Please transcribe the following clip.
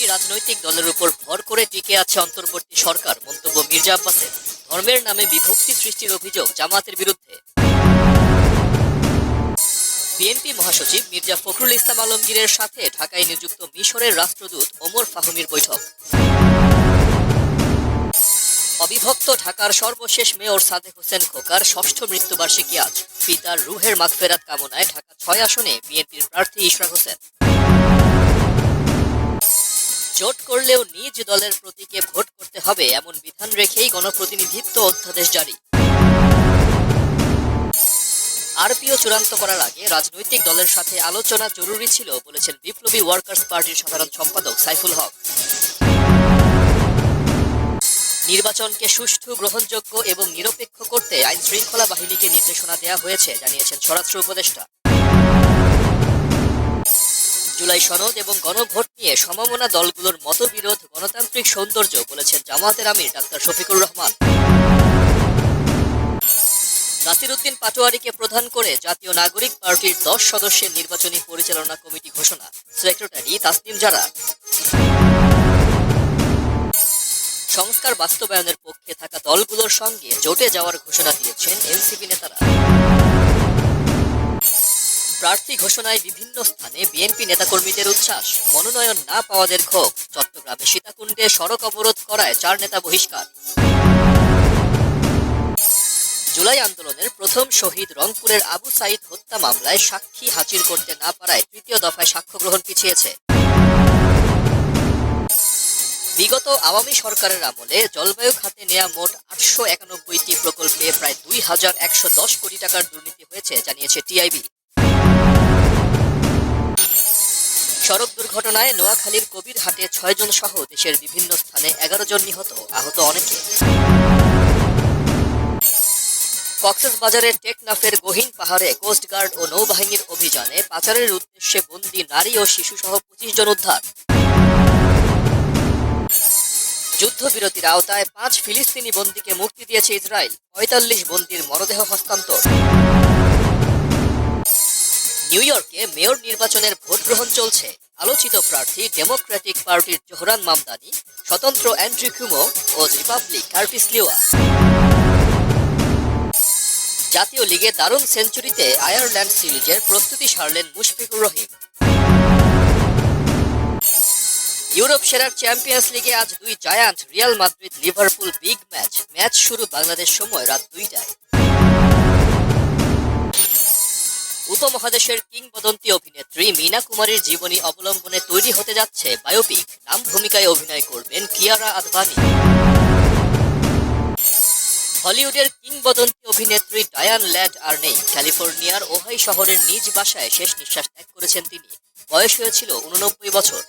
দুইটি রাজনৈতিক দলের উপর ভর করে টিকে আছে অন্তর্বর্তী সরকার, মন্তব্য মির্জা আব্বাসের। ধর্মের নামে বিভক্তি সৃষ্টির অভিযোগ জামাতের বিরুদ্ধে। বিএনপি মহাসচিব মির্জা ফখরুল ইসলাম আলমগীরের সাথে ঢাকায় নিযুক্ত মিশরের রাষ্ট্রদূত ওমর ফাহমির বৈঠক। অবিভক্ত ঢাকার সর্বশেষ মেয়র সাদেক হোসেন খোকার ষষ্ঠ মৃত্যুবার্ষিকী আজ। পিতার রুহের মাগফেরাত কামনায় ঢাকা ছয় আসনে বিএনপির প্রার্থী ইশরাক হোসেন। জোট করলেও নিজ দলের প্রতীকে ভোট করতে হবে, এমন বিধান রেখেই গণপ্রতিনিধিত্ব অধ্যাদেশ জারি। আরপিও চূড়ান্ত করার আগে রাজনৈতিক দলের সাথে আলোচনা জরুরি ছিল, বলেছেন বিপ্লবী ওয়ার্কার্স পার্টির সাধারণ সম্পাদক সাইফুল হক। নির্বাচনকে সুষ্ঠু, গ্রহণযোগ্য এবং নিরপেক্ষ করতে আইন শৃঙ্খলা বাহিনীকে নির্দেশনা দেওয়া হয়েছে, জানিয়েছেন স্বরাষ্ট্র উপদেষ্টা। জুলাই সনদ এবং গণভোট নিয়ে সমমনা দলগুলোর মতবিরোধ, গণতান্ত্রিক সৌন্দর্য বলেছেন জামাতের আমির ডাক্তার শফিকুর রহমান। নাসিরুদ্দিন পাটোয়ারিকে প্রধান করে জাতীয় নাগরিক পার্টির দশ সদস্যের নির্বাচনী পরিচালনা কমিটি ঘোষণা। সেক্রেটারি তাসনিম জারা। সংস্কার বাস্তবায়নের পক্ষে থাকা দলগুলোর সঙ্গে জোটে যাওয়ার ঘোষণা দিয়েছেন এনসিপি নেতারা। প্রার্থী ঘোষণায় বিভিন্ন স্থানে বিএনপি নেতাকর্মীদের উচ্ছ্বাস। মনোনয়ন না পাওয়াদের ক্ষোভ। চট্টগ্রামে সীতাকুণ্ডে সড়ক অবরোধ করায় চার নেতা বহিষ্কার। জুলাই আন্দোলনের প্রথম শহীদ রংপুরের আবু সাইদ হত্যা মামলায় সাক্ষী হাজির করতে না পারায় তৃতীয় দফায় সাক্ষ্য গ্রহণ পিছিয়েছে। বিগত আওয়ামী সরকারের আমলে জলবায়ু খাতে নেয়া মোট আটশো একানব্বইটি প্রকল্পে প্রায় দুই হাজার একশো দশ কোটি টাকার দুর্নীতি হয়েছে, জানিয়েছে টিআইবি। সড়ক দুর্ঘটনায় নোয়াখালীর কবির কবিরহাটে ছয়জন সহ দেশের বিভিন্ন স্থানে এগারো জন নিহত, আহত অনেকে। কক্সেস বাজারের টেকনাফের গহীন পাহাড়ে কোস্টগার্ড ও নৌবাহিনীর অভিযানে পাচারের উদ্দেশ্যে বন্দী নারী ও শিশু সহ পঁচিশ জন উদ্ধার। যুদ্ধবিরতির আওতায় পাঁচ ফিলিস্তিনি বন্দীকে মুক্তি দিয়েছে ইসরায়েল, পঁয়তাল্লিশ বন্দির মরদেহ হস্তান্তর। নিউ ইয়র্কে মেয়র নির্বাচনের ভোট গ্রহণ চলছে। আলোচিত প্রার্থী ডেমোক্রেটিক পার্টির জোহরান মামদানি, স্বতন্ত্র অ্যান্ড্রি কুমো ও রিপাবলিক কার্টিস লিওয়া। জাতীয় লিগে দারুণ সেঞ্চুরিতে আয়ারল্যান্ড সিরিজের প্রস্তুতি সারলেন মুশফিকুর রহিম। ইউরোপ সেরার চ্যাম্পিয়ন্স লিগে আজ দুই giant Real Madrid Liverpool big match match শুরু বাংলাদেশ সময় রাত দুইটায়। উপমহাদেশের কিংবদন্তি অভিনেত্রী মীনা কুমারীর জীবনী অবলম্বনে তৈরি হতে যাচ্ছে বায়োপিক। নাম ভূমিকায় অভিনয় করবেন কিয়ারা আদভানি। হলিউডের কিংবদন্তি অভিনেত্রী ডায়ান ল্যাড আর নেই। ক্যালিফোর্নিয়ার ওহাই শহরের নিজ বাসায় শেষ নিঃশ্বাস ত্যাগ করেছেন তিনি। বয়স হয়েছিল উননব্বই বছর।